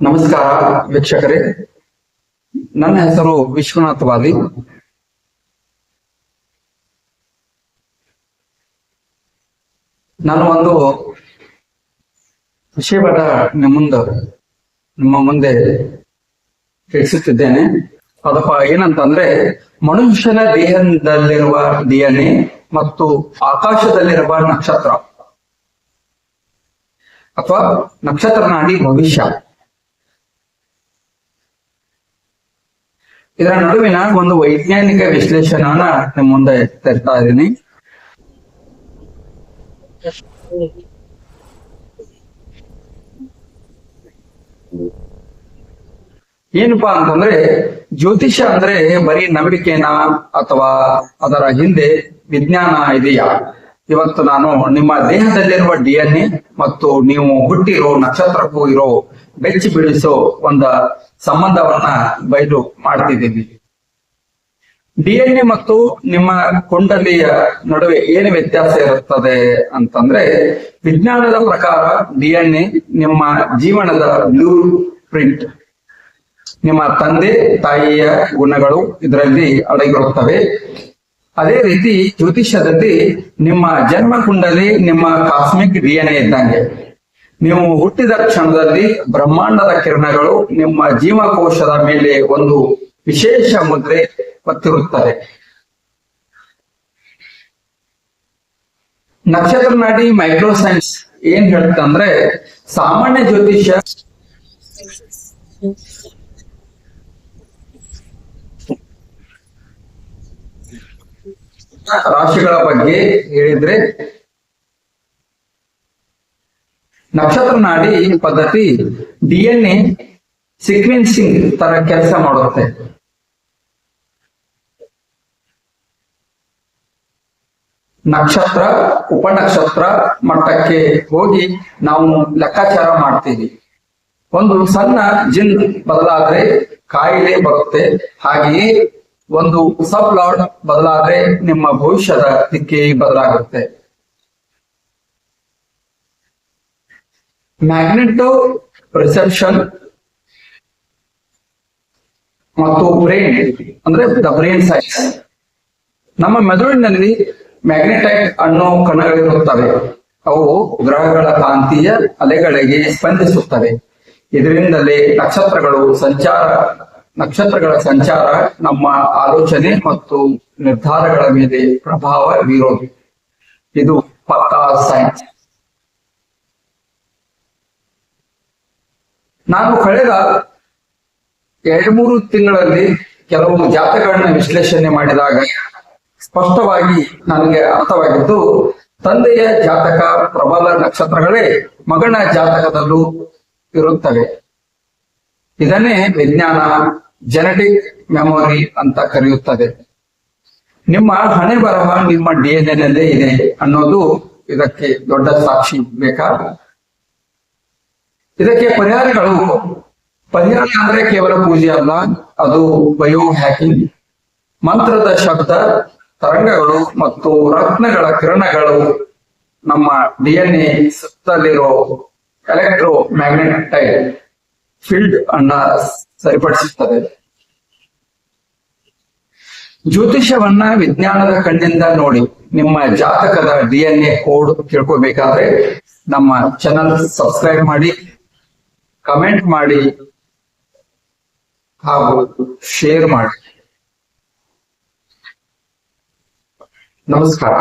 ನಮಸ್ಕಾರ ವೀಕ್ಷಕರೇ. ನನ್ನ ಹೆಸರು ವಿಶ್ವನಾಥ್ ವಾದಿ ನಾನು ಒಂದು ವಿಷಯವಾದ ನಿಮ್ಮ ಮುಂದೆ ನಿಮ್ಮ ಮುಂದೆ ತಿಳಿಸುತ್ತಿದ್ದೇನೆ. ಅದಪ್ಪ ಏನಂತಂದ್ರೆ, ಮನುಷ್ಯನ ದೇಹದಲ್ಲಿರುವ ಡಿಎನ್ಎ ಮತ್ತು ಆಕಾಶದಲ್ಲಿರುವ ನಕ್ಷತ್ರ. ಅಥವಾ ನಕ್ಷತ್ರ ನಾಡಿ ಭವಿಷ್ಯ. ಇದರ ನಡುವಿನ ಒಂದು ವೈಜ್ಞಾನಿಕ ವಿಶ್ಲೇಷಣ ನಿಮ್ಮ ಮುಂದೆ ತರ್ತಾ ಇದ್ದೀನಿ. ಏನಪ್ಪಾ ಅಂತಂದ್ರೆ ಜ್ಯೋತಿಷ ಅಂದ್ರೆ ಬರೀ ನಂಬಿಕೆನಾ ಅಥವಾ ಅದರ ಹಿಂದೆ ವಿಜ್ಞಾನ ಇದೆಯಾ? ಇವತ್ತು ನಾನು ನಿಮ್ಮ ದೇಹದಲ್ಲಿರುವ ಡಿ ಎನ್ ಎ ಮತ್ತು ನೀವು ಹುಟ್ಟಿರೋ ನಕ್ಷತ್ರಕ್ಕೂ ಇರೋ ಬೆಚ್ಚಿ ಬೀಳಿಸೋ ಒಂದು ಸಂಬಂಧವನ್ನ ಬಯಲು ಮಾಡ್ತಿದ್ದೀನಿ. ಡಿ ಎನ್ ಎ ಮತ್ತು ನಿಮ್ಮ ಕುಂಡಲಿಯ ನಡುವೆ ಏನು ವ್ಯತ್ಯಾಸ ಇರುತ್ತದೆ ಅಂತಂದ್ರೆ ವಿಜ್ಞಾನದ ಪ್ರಕಾರ ಡಿ ಎನ್ ಎ ನಿಮ್ಮ ಜೀವನದ ಬ್ಲೂ ಪ್ರಿಂಟ್. ನಿಮ್ಮ ತಂದೆ ತಾಯಿಯ ಗುಣಗಳು ಇದರಲ್ಲಿ ಅಡಗಿರುತ್ತವೆ. ಅದೇ ರೀತಿ ಜ್ಯೋತಿಷ್ಯದಲ್ಲಿ ನಿಮ್ಮ ಜನ್ಮ ಕುಂಡಲಿ ನಿಮ್ಮ ಕಾಸ್ಮಿಕ್ ಡಿ ಎನ್ ಎ ಇದ್ದಂಗೆ. ನೀವು ಹುಟ್ಟಿದ ಕ್ಷಣದಲ್ಲಿ ಬ್ರಹ್ಮಾಂಡದ ಕಿರಣಗಳು ನಿಮ್ಮ ಜೀವಕೋಶದ ಮೇಲೆ ಒಂದು ವಿಶೇಷ ಮುದ್ರೆ ಹೊತ್ತಿರುತ್ತದೆ ನಕ್ಷತ್ರ ನಾಡಿ ಮೈಕ್ರೋಸೈನ್ಸ್ ಏನ್ ಹೇಳ್ತಂದ್ರೆ ಸಾಮಾನ್ಯ ಜ್ಯೋತಿಷ್ಯ ರಾಶಿಗಳ ಬಗ್ಗೆ ಹೇಳಿದ್ರೆ ನಕ್ಷತ್ರ ನಾಡಿ ಪದ್ಧತಿ ಡಿ ಎನ್ ಎ ಸಿಕ್ವೆನ್ಸಿಂಗ್ ತರ ಕೆಲಸ ಮಾಡುತ್ತೆ. ನಕ್ಷತ್ರ, ಉಪನಕ್ಷತ್ರ ಮಟ್ಟಕ್ಕೆ ಹೋಗಿ ನಾವು ಲೆಕ್ಕಾಚಾರ ಮಾಡ್ತೀವಿ. ಒಂದು ಸಣ್ಣ ಜಿನ್ ಬದಲಾದ್ರೆ ಕಾಯಿಲೆ ಬರುತ್ತೆ. ಹಾಗೆಯೇ ಒಂದು ಸಬ್ ಲಾರ್ಡ್ ಬದಲಾದ್ರೆ ನಿಮ್ಮ ಭವಿಷ್ಯದ ದಿಕ್ಕೆ ಬದಲಾಗುತ್ತೆ. ಮ್ಯಾಗ್ನೆಟೋ ರಿಸೆಪ್ಷನ್ ಮತ್ತು ಬ್ರೈನ್, ಅಂದ್ರೆ ದ ಬ್ರೈನ್ ಸೈನ್ಸ್ ನಮ್ಮ ಮೆದುಳಿನಲ್ಲಿ ಮ್ಯಾಗ್ನೆಟೈಟ್ ಅನ್ನೋ ಕಣಗಳಿರುತ್ತವೆ. ಅವು ಗ್ರಹಗಳ ಕಾಂತೀಯ ಅಲೆಗಳಿಗೆ ಸ್ಪಂದಿಸುತ್ತವೆ. ಇದರಿಂದಲೇ ನಕ್ಷತ್ರಗಳು ಸಂಚಾರ ನಕ್ಷತ್ರಗಳ ಸಂಚಾರ, ನಮ್ಮ ಆಲೋಚನೆ ಮತ್ತು ನಿರ್ಧಾರಗಳ ಮೇಲೆ ಪ್ರಭಾವ ಬೀರೋದು. ಇದು ಪಕ್ಕಾ ಸೈನ್ಸ್ ನಾನು ಕಳೆದ ಎರಡು ಮೂರು ತಿಂಗಳಲ್ಲಿ ಕೆಲವು ಜಾತಕಗಳನ್ನ ವಿಶ್ಲೇಷಣೆ ಮಾಡಿದಾಗ ಸ್ಪಷ್ಟವಾಗಿ ನನಗೆ ಅರ್ಥವಾಗಿದ್ದು, ತಂದೆಯ ಜಾತಕ ಪ್ರಬಲ ನಕ್ಷತ್ರಗಳೇ ಮಗನ ಜಾತಕದಲ್ಲೂ ಇರುತ್ತವೆ. ಇದನ್ನೇ ವಿಜ್ಞಾನ ಜೆನೆಟಿಕ್ ಮೆಮೊರಿ ಅಂತ ಕರೆಯುತ್ತದೆ. ನಿಮ್ಮ ಹಣೆ ಬರಹ ನಿಮ್ಮ ಡಿ ಎನ್ ಇದೆ ಅನ್ನೋದು ಇದಕ್ಕೆ ದೊಡ್ಡ ಸಾಕ್ಷಿ ಬೇಕಾ? ಇದಕ್ಕೆ ಪರಿಹಾರಗಳು ಪರಿಹಾರ ಅಂದ್ರೆ ಕೇವಲ ಪೂಜೆ ಅಲ್ಲ, ಅದು ಬಯೋ ಹ್ಯಾಕಿಂಗ್ ಮಂತ್ರದ ಶಬ್ದ, ತರಂಗಗಳು ಮತ್ತು ರತ್ನಗಳ ಕಿರಣಗಳು ನಮ್ಮ ಡಿ ಎನ್ ಎ ಸುತ್ತಲಿರೋ ಎಲೆಕ್ಟ್ರೋ ಫೀಲ್ಡ್ ಅನ್ನ ಸರಿಪಡಿಸುತ್ತದೆ. ಜ್ಯೋತಿಷ್ಯವನ್ನ ವಿಜ್ಞಾನದ ಕಣ್ಣಿಂದ ನೋಡಿ ನಿಮ್ಮ ಜಾತಕದ ಡಿ ಎನ್ ಎ ಕೋಡ್ ತಿಳ್ಕೊಬೇಕಾದ್ರೆ ನಮ್ಮ ಚಾನಲ್ ಸಬ್ಸ್ಕ್ರೈಬ್ ಮಾಡಿ ಕಮೆಂಟ್ ಮಾಡಿ, ಹಾಗೂ ಶೇರ್ ಮಾಡಿ. ನಮಸ್ಕಾರ.